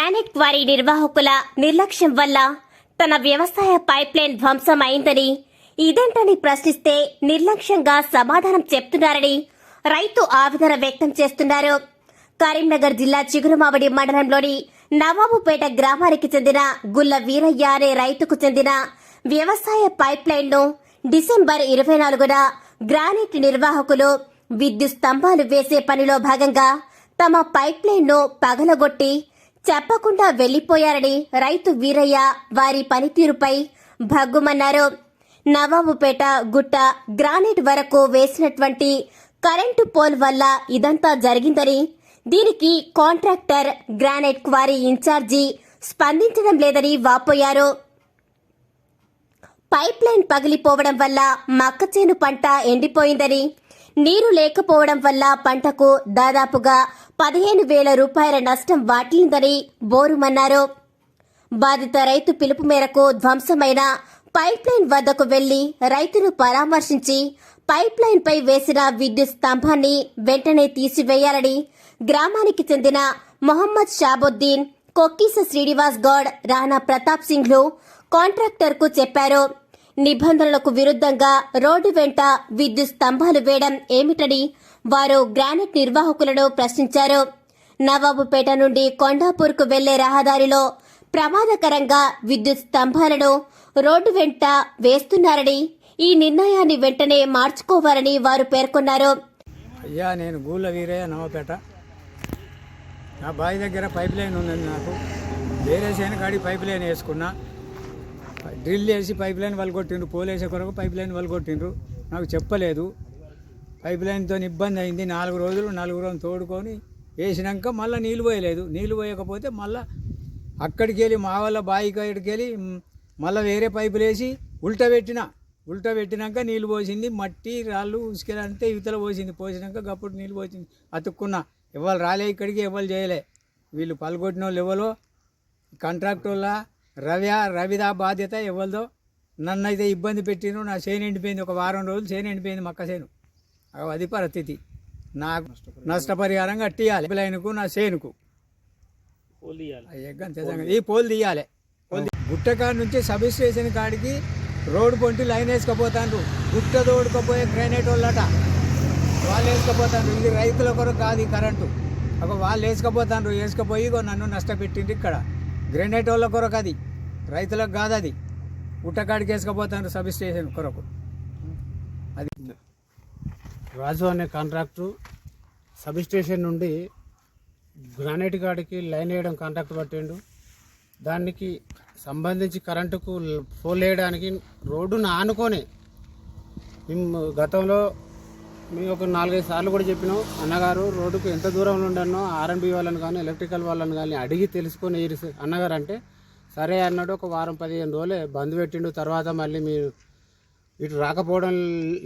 Granite quarry నిర్వాహకుల నిర్లక్ష్యం వల్ల తన వ్యవసాయ పైప్లైన్ ధ్వంసం అయిందని ఇదేంటని ప్రశ్నిస్తే నిర్లక్ష్యంగా సమాధానం చెప్తున్నారని రైతు ఆవేదన వ్యక్తం చేస్తున్నారు. కరీంనగర్ జిల్లా చిగురుమావడి మండలంలోని నవాబుపేట గ్రామానికి చెందిన గుల్ల వీరయ్య అనే రైతుకు చెందిన వ్యవసాయ పైప్లైన్ను డిసెంబర్ ఇరవై నాలుగున గ్రానైట్ నిర్వాహకులు విద్యుత్ స్తంభాలు వేసే పనిలో భాగంగా తమ పైప్లైన్ను పగలగొట్టి చెప్పకుండా వెళ్ళిపోయారని రైతు వీరయ్య వారి పనితీరుపై భగ్గుమన్నారు. నవాబుపేట గుట్ట గ్రానైట్ వరకు వేసినటువంటి కరెంటు పోల్ వల్ల ఇదంతా జరిగిందని దీనికి కాంట్రాక్టర్ గ్రానైట్ క్వారీ ఇన్ఛార్జి స్పందించడం లేదని వాపోయారు. పైప్ లైన్ పగిలిపోవడం వల్ల మక్కచేను పంట ఎండిపోయిందని నీరు లేకపోవడం వల్ల పంటకు దాదాపుగా పదిహేను వేల రూపాయల నష్టం వాటిల్లిందని బోరుమన్నారు. బాధిత రైతు పిలుపు మేరకు ధ్వంసమైన పైప్లైన్ వద్దకు వెళ్ళి రైతును పరామర్శించి పైప్లైన్పై వేసిన విద్యుత్ స్తంభాన్ని వెంటనే తీసివేయాలని గ్రామానికి చెందిన మొహమ్మద్ షాబుద్దీన్ కొక్కీస శ్రీనివాస్ గౌడ్ రాణా ప్రతాప్ సింగ్లు కాంట్రాక్టర్కు చెప్పారు. నిబంధనలకు విరుద్ధంగా రోడ్డు వెంట విద్యుత్ స్తంభాలు వేయడం ఏమిటని వారు గ్రానైట్ నిర్వాహకులను ప్రశ్నించారు. నవాబుపేట నుండి కొండాపూర్కు వెళ్ళే రహదారిలో ప్రమాదకరంగా విద్యుత్ స్తంభాలను రోడ్డు వెంట వేస్తున్నారని ఈ నిర్ణయాన్ని వెంటనే మార్చుకోవాలని వారు పేర్కొన్నారు. అయ్యా నేను గూళ్ళ వీరయ్య నవపేట నా బావి దగ్గర పైప్ లైన్ ఉన్నది నాకు. వేరే కాడి పైప్ లైన్ వేసుకున్నా. డ్రిల్ వేసి పైప్ లైన్ వలగొట్టిండ్రు పోలేసే కొరకు పైప్ లైన్ వలగొట్టిండ్రు. నాకు చెప్పలేదు. పైప్ లైన్తో ఇబ్బంది అయింది. నాలుగు రోజులు నలుగురు తోడుకొని వేసినాక మళ్ళీ నీళ్ళు పోయలేదు. నీళ్ళు పోయకపోతే మళ్ళీ అక్కడికి వెళ్ళి మా వాళ్ళ బావి కాడికి వెళ్ళి మళ్ళీ వేరే పైపులు వేసి ఉల్ట పెట్టిన. ఉల్ట పెట్టినాక నీళ్ళు పోసింది. మట్టి రాళ్ళు ఉసుకెళ్ళంటే ఇవతల పోసింది. పోసినాక గప్పుడు నీళ్ళు పోసింది. అతుక్కున్నా. ఇవాళ రాలే ఇక్కడికి ఇవాళ చేయలే. వీళ్ళు పలుకొట్టిన వాళ్ళు ఎవరో కాంట్రాక్టర్ల రవ్య రవిదా బాధ్యత ఎవరిదో. నన్ను అయితే ఇబ్బంది పెట్టిను నా చేను ఎండిపోయింది ఒక వారం రోజులు చేను ఎండిపోయింది మక్క చేను. అది పరిస్థితి. నాకు నష్టపరిహారం కట్టియాలి. లైన్కు నా చేనుకు. ఈ పోల్ తీయాలి. గుట్టకాడ నుంచి సబ్ స్టేషన్ కాడికి రోడ్డు పొంటి లైన్ వేసుకపోతాండ్రు. గుట్ట తోడుకపోయే గ్రానైట్ వాళ్ళట. వాళ్ళు వేసుకపోతాండ్రు. ఇది రైతుల కొరకు కాదు ఈ కరెంటు. ఒక వాళ్ళు వేసుకపోతాండ్రు. వేసుకపోయి నన్ను నష్టపెట్టిండ్రు ఇక్కడ. గ్రానైట్ వాళ్ళ కొరకు అది. రైతులకు కాదు అది. ఉట్టకాడికి వేసుకపోతాండ్రు సబ్ స్టేషన్ కొరకు. అది. రాజు అనే కాంట్రాక్టు సబ్ స్టేషన్ నుండి గ్రానైట్ గాడికి లైన్ వేయడం కాంట్రాక్ట్ పట్టిండు. దానికి సంబంధించి కరెంటుకు పోల్ వేయడానికి రోడ్డును ఆనుకొని. మేము గతంలో మేము ఒక నాలుగైదు సార్లు కూడా చెప్పినాం. అన్నగారు రోడ్డుకు ఎంత దూరంలో ఉండనో ఆర్ఎన్బి వాళ్ళని కానీ ఎలక్ట్రికల్ వాళ్ళని కానీ అడిగి తెలుసుకొని ఏరి అన్నగారు అంటే సరే అన్నాడు ఒక వారం పదిహేను రోజులే బంద్ పెట్టిండు. తర్వాత మళ్ళీ మీరు ఇటు రాకపోవడం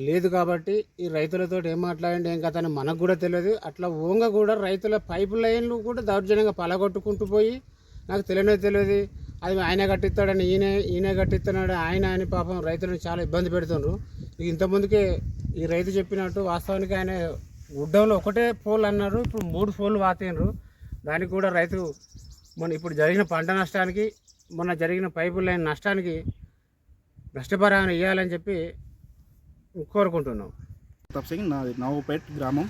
లేదు కాబట్టి ఈ రైతులతో ఏం మాట్లాడండి ఏం కథ అని మనకు కూడా తెలియదు. అట్లా ఓంగ కూడా రైతుల పైపు లైన్లు కూడా దౌర్జన్యంగా పలగొట్టుకుంటూ పోయి నాకు తెలియనే తెలియదు. అది ఆయన కట్టిస్తాడని ఈయన ఈయన కట్టిస్తున్నాడు ఆయన అని పాపం రైతులను చాలా ఇబ్బంది పెడుతుండ్రు. ఇక ఇంతకుముందుకే ఈ రైతు చెప్పినట్టు వాస్తవానికి ఆయన ఉడ్డంలో ఒకటే పోల్ అన్నారు ఇప్పుడు మూడు పోల్ వాతిండ్రు. దానికి కూడా రైతు మన ఇప్పుడు జరిగిన పంట నష్టానికి మొన్న జరిగిన పైపు లైన్ నష్టానికి నష్టపరిహారం ఇవ్వాలని చెప్పి కోరుకుంటున్నాం. ప్రతాప్ సింగ్ నాది నవ్వుపేట్ గ్రామం.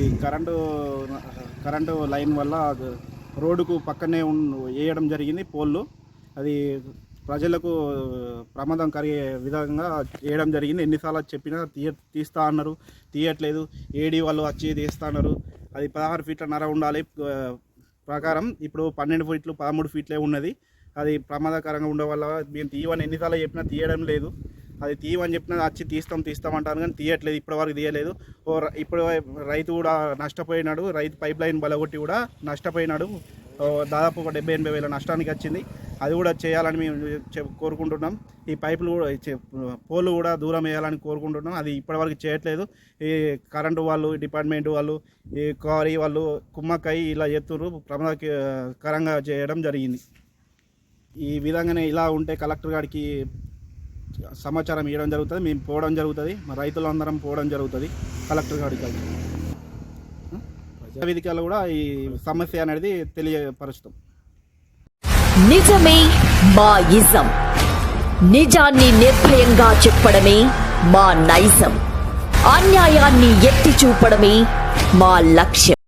ఈ కరెంటు కరెంటు లైన్ వల్ల రోడ్డుకు పక్కనే ఉన్ వేయడం జరిగింది పోల్లు. అది ప్రజలకు ప్రమాదం కలిగే విధంగా వేయడం జరిగింది. ఎన్నిసార్లు చెప్పినా తీయ తీస్తా అన్నారు. తీయట్లేదు. ఏడి వాళ్ళు వచ్చి తీస్తా అన్నారు అది పదహారు ఫీట్ల నర ఉండాలి. ప్రకారం ఇప్పుడు పన్నెండు ఫీట్లు పదమూడు ఫీట్లే ఉన్నది. అది ప్రమాదకరంగా ఉండడం వల్ల మేము తీయమని ఎన్నిసార్లు చెప్పినా తీయడం లేదు. అది తీయమని చెప్పినా వచ్చి తీస్తాం తీస్తాం అంటాను కానీ తీయట్లేదు ఇప్పటివరకు తీయలేదు. ఓ ఇప్పుడు రైతు కూడా నష్టపోయినాడు రైతు పైప్ లైన్ బలగొట్టి కూడా నష్టపోయినాడు. దాదాపు ఒక డెబ్బై ఎనభై వేల నష్టానికి వచ్చింది. అది కూడా చేయాలని మేము కోరుకుంటున్నాం. ఈ పైపులు కూడా పోలు కూడా దూరం వేయాలని కోరుకుంటున్నాం. అది ఇప్పటివరకు చేయట్లేదు. ఈ కరెంటు వాళ్ళు డిపార్ట్మెంట్ వాళ్ళు ఈ కారీ వాళ్ళు కుమ్మకాయ ఇలా చేస్తున్నారు ప్రమాదకరంగా చేయడం జరిగింది. ఈ విధంగానే ఇలా ఉంటే కలెక్టర్ గారికి సమాచారం ఇవ్వడం జరుగుతుంది. మేము పోవడం జరుగుతుంది. మా రైతులందరం పోవడం జరుగుతుంది. కలెక్టర్ గారికి వేదికలో కూడా ఈ సమస్య అనేది తెలియపరుస్తాం. నిజమే మా ఇజం నిజాన్ని నిర్భయంగా చెప్పడమే మా నైజం. అన్యాయాన్ని ఎత్తి చూపడమే మా లక్ష్యం.